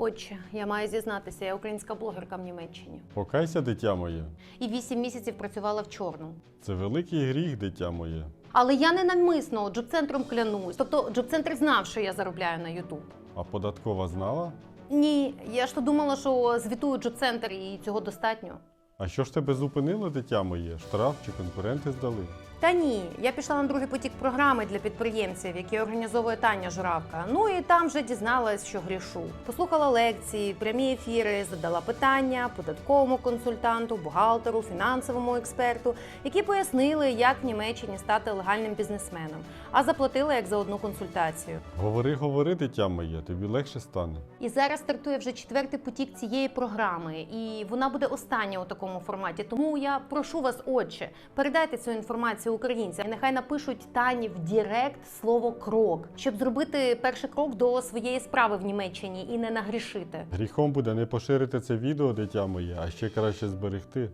Отче, я маю зізнатися, я українська блогерка в Німеччині. Покайся, дитя моє. І вісім місяців працювала в чорну. Це великий гріх, дитя моє. Але я не навмисно джоб-центром клянусь. Тобто джоб-центр знав, що я заробляю на Ютуб. А податкова знала? Ні, я ж то думала, що звітую джоб-центр і цього достатньо. А що ж тебе зупинило, дитя моє? Штраф чи конкуренти здали? Та ні, я пішла на другий потік програми для підприємців, які організовує Таня Журавка. Ну і там вже дізналась, що грішу. Послухала лекції, прямі ефіри, задала питання податковому консультанту, бухгалтеру, фінансовому експерту, які пояснили, як в Німеччині стати легальним бізнесменом, а заплатила як за одну консультацію. Говори, говори, дитя моє, тобі легше стане. І зараз стартує вже четвертий потік цієї програми, і вона буде остання у такому форматі. Тому я прошу вас, отче, передайте цю інформацію українцям. І нехай напишуть Тані в Дірект слово крок, щоб зробити перший крок до своєї справи в Німеччині і не нагрішити. Гріхом буде не поширити це відео, дитя моє, а ще краще зберегти.